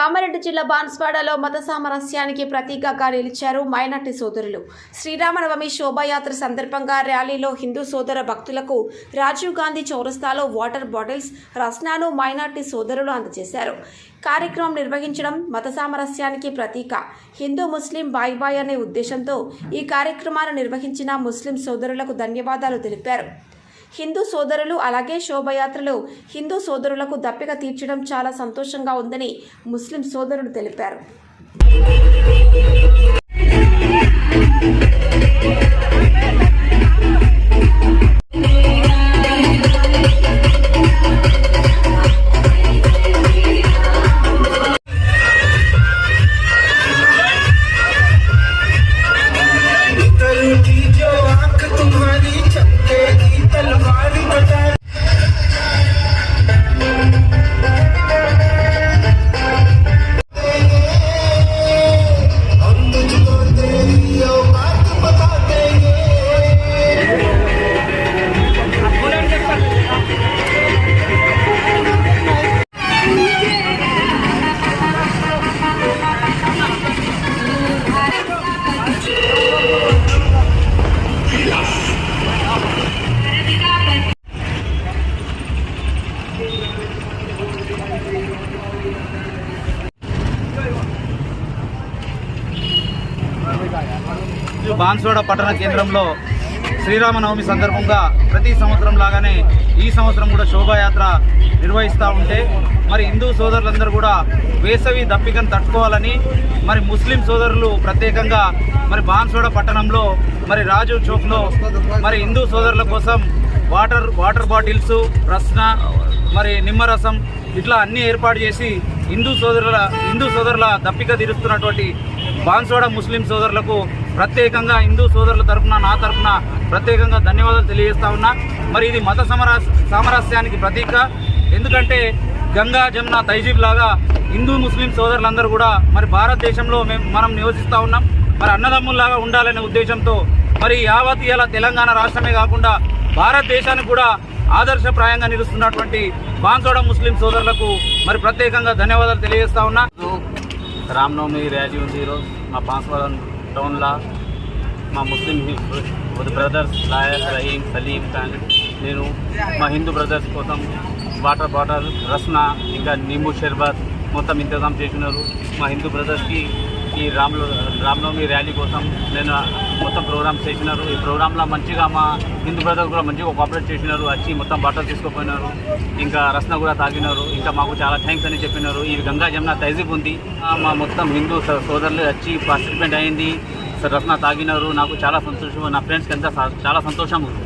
కామారెడ్డి జిల్లా బాన్స్వాడలో మత సామరస్యానికి ప్రతీకగా నిలిచారు మైనార్టీ సోదరులు. శ్రీరామనవమి శోభాయాత్ర సందర్భంగా ర్యాలీలో హిందూ సోదర భక్తులకు రాజీవ్ గాంధీ చౌరస్తాలో వాటర్ బాటిల్స్ రస్నాను మైనార్టీ సోదరులు అందజేశారు. కార్యక్రమం నిర్వహించడం మత సామరస్యానికి ప్రతీక. హిందూ ముస్లిం బాయ్ బాయ్ అనే ఉద్దేశంతో ఈ కార్యక్రమాన్ని నిర్వహించిన ముస్లిం సోదరులకు ధన్యవాదాలు తెలిపారు. హిందూ సోదరులు అలాగే శోభయాత్రలు హిందూ సోదరులకు దప్పిక తీర్చడం చాలా సంతోషంగా ఉందని ముస్లిం సోదరులు తెలిపారు. బాన్సోడ పట్టణ కేంద్రంలో శ్రీరామనవమి సందర్భంగా ప్రతి సంవత్సరం లాగానే ఈ సంవత్సరం కూడా శోభాయాత్ర నిర్వహిస్తూ ఉంటే మరి హిందూ సోదరులందరూ కూడా వేసవి దప్పికను తట్టుకోవాలని మరి ముస్లిం సోదరులు ప్రత్యేకంగా మరి బాన్సోడ పట్టణంలో మరి రాజు చౌక్లో మరి హిందూ సోదరుల కోసం వాటర్ వాటర్ బాటిల్స్ రస్న మరి నిమ్మరసం ఇట్లా అన్ని ఏర్పాటు చేసి హిందూ సోదరుల హిందూ సోదరుల దప్పిక తీరుస్తున్నటువంటి బాన్సోడ ముస్లిం సోదరులకు ప్రత్యేకంగా హిందూ సోదరుల తరపున నా తరపున ప్రత్యేకంగా ధన్యవాదాలు తెలియజేస్తా ఉన్నా. మరి ఇది మత సమర సామరస్యానికి ప్రతీక. ఎందుకంటే గంగా జమున తైజీబ్ లాగా హిందూ ముస్లిం సోదరులందరూ కూడా మరి భారతదేశంలో మేము మనం నివసిస్తూ ఉన్నాం. మరి అన్నదమ్ముల్లాగా ఉండాలనే ఉద్దేశంతో మరి యావత్ ఇలా తెలంగాణ రాష్ట్రమే కాకుండా భారతదేశానికి కూడా ఆదర్శప్రాయంగా నిలుస్తున్నటువంటి బాన్సోడ ముస్లిం సోదరులకు మరి ప్రత్యేకంగా ధన్యవాదాలు తెలియజేస్తా ఉన్నా. రామ్నవమి ర్యాలీ ఉంది ఈరోజు. మా బాన్సోడ టౌన్లో మా Muslim brothers lawyer Rahim Salim Khan నేను మా హిందూ బ్రదర్స్ కోసం వాటర్ బాటిల్ రస్నా ఇంకా నింబు షర్బత్ మొత్తం ఇంతజాం చేసినారు. మా హిందూ బ్రదర్స్కి ఈ రామ్లో రామ్నవమి ర్యాలీ కోసం నేను మొత్తం ప్రోగ్రామ్స్ చేసినారు. ఈ ప్రోగ్రాంలో మంచిగా మా హిందూ బ్రదర్ కూడా మంచిగా కోఆపరేట్ చేసినారు. వచ్చి మొత్తం బట్టలు తీసుకుపోయినారు. ఇంకా రసన కూడా తాగినారు. ఇంకా మాకు చాలా థ్యాంక్స్ అని చెప్పినారు. ఈ గంగా జమున తైజీబ్ ఉంది. మా మొత్తం హిందూ సోదరులు వచ్చి పార్టిసిపెంట్ అయింది. రస్న తాగినారు. నాకు చాలా సంతోషం. నా ఫ్రెండ్స్కి ఎంత చాలా సంతోషం. ఉంది